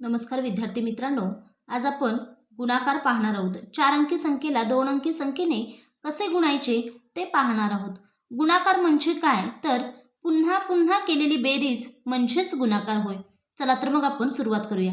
नमस्कार विद्यार्थी मित्रांनो आज आपण गुणाकार पाहणार आहोत. चार अंकी संख्येला दोन अंकी संख्येने कसे गुणायचे ते पाहणार आहोत. गुणाकार म्हणजे काय? तर पुन्हा पुन्हा केलेली बेरीज म्हणजेच गुणाकार होय. चला तर मग आपण सुरुवात करूया.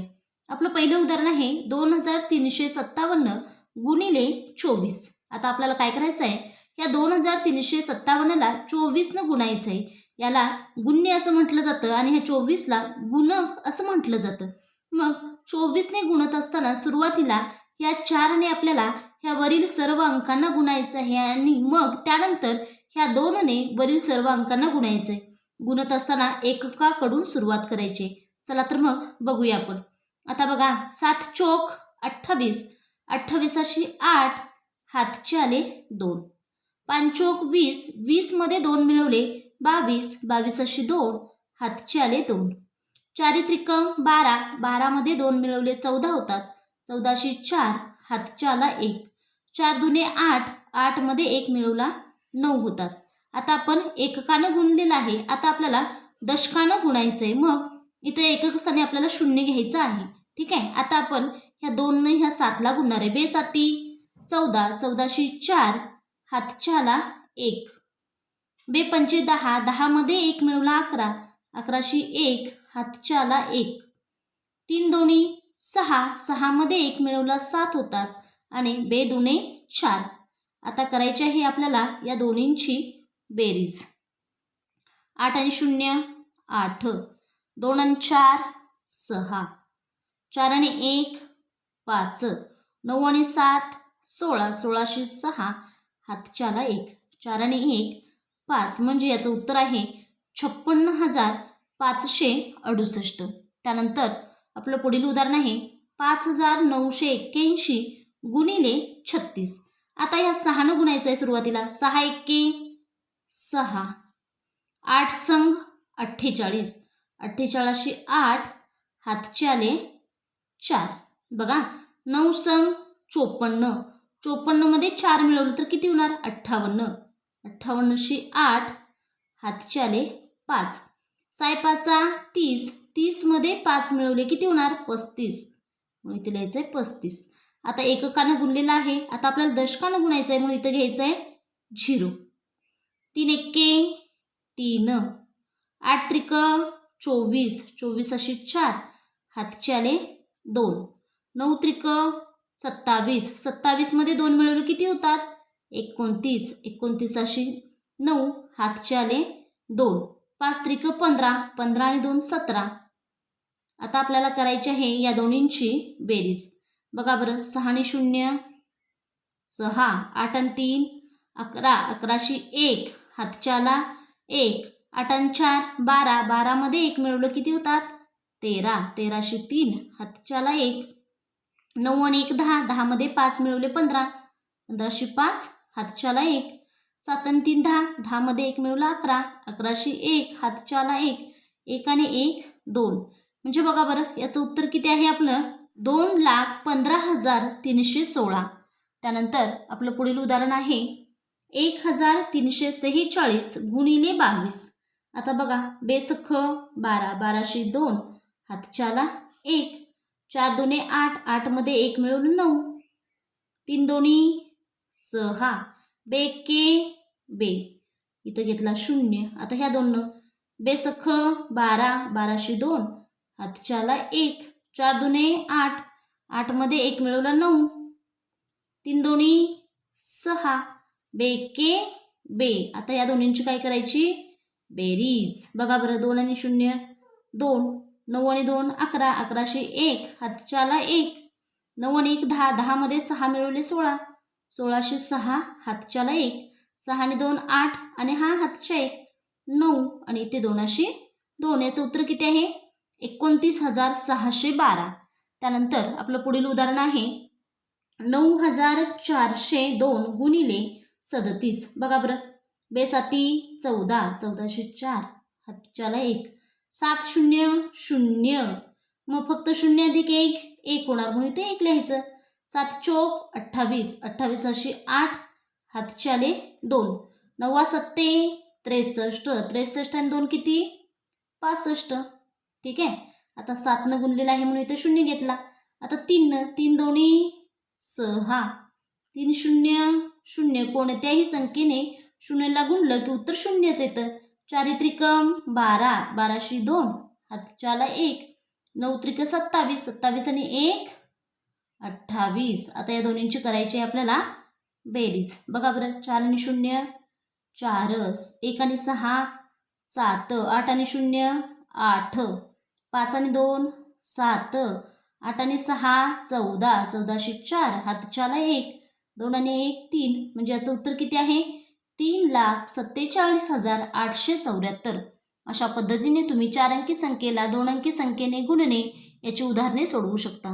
आपलं पहिलं उदाहरण आहे दोन हजार तीनशे सत्तावन्न गुणिले चोवीस. आता आपल्याला काय करायचं आहे या दोन हजार तीनशे सत्तावन्नला चोवीसनं गुणायचं आहे याला गुण्य असं म्हटलं जातं आणि ह्या चोवीसला गुणक असं म्हटलं जातं. मग चोवीसने गुणत असताना सुरुवातीला या चारने आपल्याला ह्या वरील सर्व अंकांना गुणायचं आहे आणि मग त्यानंतर ह्या दोनने वरील सर्व अंकांना गुणायचं आहे. गुणत असताना एककाकडून सुरुवात करायची. चला तर मग बघूया आपण. आता बघा सात चोक अठ्ठावीस. अठ्ठावीसाशी आठ हातचे आले दोन. पांचोक वीस वीसमध्ये दोन मिळवले बावीस. बावीसाशी दोन हातचे आले दोन. चारित्रिक बारा बारामध्ये दोन मिळवले चौदा होतात. चौदाशे चार हातच्याला एक. चार दुने आठ आठमध्ये एक मिळवला नऊ होतात. आता आपण एककानं गुणलेलं आहे. आता आपल्याला दशकानं गुणायचं आहे मग इथं एकक स्थानी आपल्याला शून्य घ्यायचं आहे. ठीक आहे? आता आपण ह्या दोन ह्या सातला गुणणार आहे. बेसाती चौदा चौदाशे चार हातच्याला एक. बे पंचे दहा दहामध्ये एक मिळवला अकरा. अकराशे एक हातच्याला एक. तीन दोन्ही सहा सहामध्ये एक मिळवला सात होतात आणि बे चार. आता करायचे आहे आपल्याला या दोन्हींची बेरीज. आठ आणि शून्य आठ. दोन आणि चार सहा. चार आणि एक पाच. नऊ आणि सात सोळा. सोळाशे सहा हातच्याला एक. चार आणि एक पाच. म्हणजे याचं उत्तर आहे छप्पन्न हजार पाचशे अडुसष्ट. त्यानंतर आपलं पुढील उदाहरण आहे पाच हजार नऊशे एक्क्याऐंशी गुणिले छत्तीस. आता या सहानं गुणायचं आहे सुरुवातीला. सहा एक्के सहा. आठ संघ अठ्ठेचाळीस. अठ्ठेचाळीसशे आठ हातचे आले चार. बघा नऊ संघ चोपन्न. चोपन्नमध्ये चार मिळवलं तर किती होणार? अठ्ठावन्न. अठ्ठावन्नशे आठ हातचे आले पाच. सायपाचा तीस तीसमध्ये पाच मिळवले किती होणार? पस्तीस. म्हणून इथे लिहायचं आहे पस्तीस. आता एककानं गुणलेलं आहे. आता आपल्याला दशकानं गुणायचं आहे म्हणून इथं घ्यायचं आहे झिरो. तीन एक्के तीन. आठ त्रिक चोवीस. चोवीस असे चार. हातचे आले दोन. नऊ त्रिक सत्तावीस. सत्तावीसमध्ये दोन मिळवले किती होतात? एकोणतीस. एकोणतीस अशी नऊ. हातचे आले दोन. पाच त्रिक पंधरा पंधरा आणि दोन सतरा. आता आपल्याला करायचे आहे या दोन्हींची बेरीज. बघा बरं सहा आणि शून्य सहा आठ आणि तीन अकरा अकराशे एक हातच्याला एक आठ आणि चार बारा बारामध्ये एक मिळवलं किती होतात? तेरा तेराशे तीन हातच्याला एक. नऊ आणि एक दहा दहामध्ये पाच मिळवले पंधरा. पंधराशे पाच हातच्याला एक. सात आणि तीन दहा दहामध्ये एक मिळवला अकरा अकराशे एक हातच्याला एक एक एक दोन. म्हणजे बघा बरं याचं उत्तर किती आहे आपलं? दोन लाख पंधरा हजार तीनशे सोळा. त्यानंतर आपलं पुढील उदाहरण आहे. एक हजार तीनशे सेहेचाळीस गुणिले बावीस. आता बघा बेसख बारा बाराशे दोन हातच्याला एक. चार दोन्ही आठ आठमध्ये एक मिळवलं नऊ. तीन दोन्ही सहा. बेके बे. इथं घेतला शून्य. आता ह्या दोन बेसख बारा बाराशे दोन. हातच्याला एक. चार दोन्ही आठ. आठमध्ये एक मिळवला नऊ. तीन दोन्ही सहा. बेके बे. आता या दोन्हींची काय करायची? बेरीज. बघा बरं दोन आणि शून्य. दोन. नऊ आणि दोन अकरा. अकराशे एक. हातच्याला एक. नऊ आणि एक दहा. दहामध्ये सहा मिळवले सोळा. सोळाशे सहा हातच्याला एक. सहा आणि दोन आठ आणि हा हातच्या एक. नऊ आणि इथे दोनाशे. दोन याचं उत्तर किती आहे? एकोणतीस हजार सहाशे बारा. त्यानंतर आपलं पुढील उदाहरण आहे. नऊ हजार चारशे दोन गुणिले सदतीस. बघा बरं. बेसाती चौदा चौदाशे चार. हातच्याला एक. सात शून्य शून्य. मग फक्त शून्य अधिक एक. एक होणार म्हणून इथे एक लिहायचं. सात चोक अठ्ठावीस. अठ्ठावीस अशी आठ. हातच्याले दोन. नव्वा सत्ते त्रेसष्ट. त्रेसष्ट आणि दोन किती? पासष्ट. ठीक? आहे आता सातनं गुणलेलं आहे म्हणून इथं शून्य घेतला. आता तीननं तीन दोन्ही सहा. तीन शून्य शून्य. कोणत्याही संख्येने शून्यला गुणलं की उत्तर शून्यच येतं. चारित्रिकम बारा. बाराशी दोन. हातच्याला एक. नऊ त्रिक सत्तावीस. सत्तावीस आणि एक अठ्ठावीस. आता या दोन्हींची करायची आहे आपल्याला बेरीज. बघा बरं चार आणि शून्य चारच एक आणि सहा सात आठ आणि शून्य आठ पाच आणि दोन सात आठ आणि सहा चौदा. चौदाशे चार हातच्याला एक दोन आणि एक तीन. म्हणजे याचं उत्तर किती आहे? तीन लाख सत्तेचाळीस हजार आठशे चौऱ्याहत्तर. अशा पद्धतीने तुम्ही चार अंकी संख्येला दोन अंकी संख्येने गुणणे याची उदाहरणे सोडवू शकता.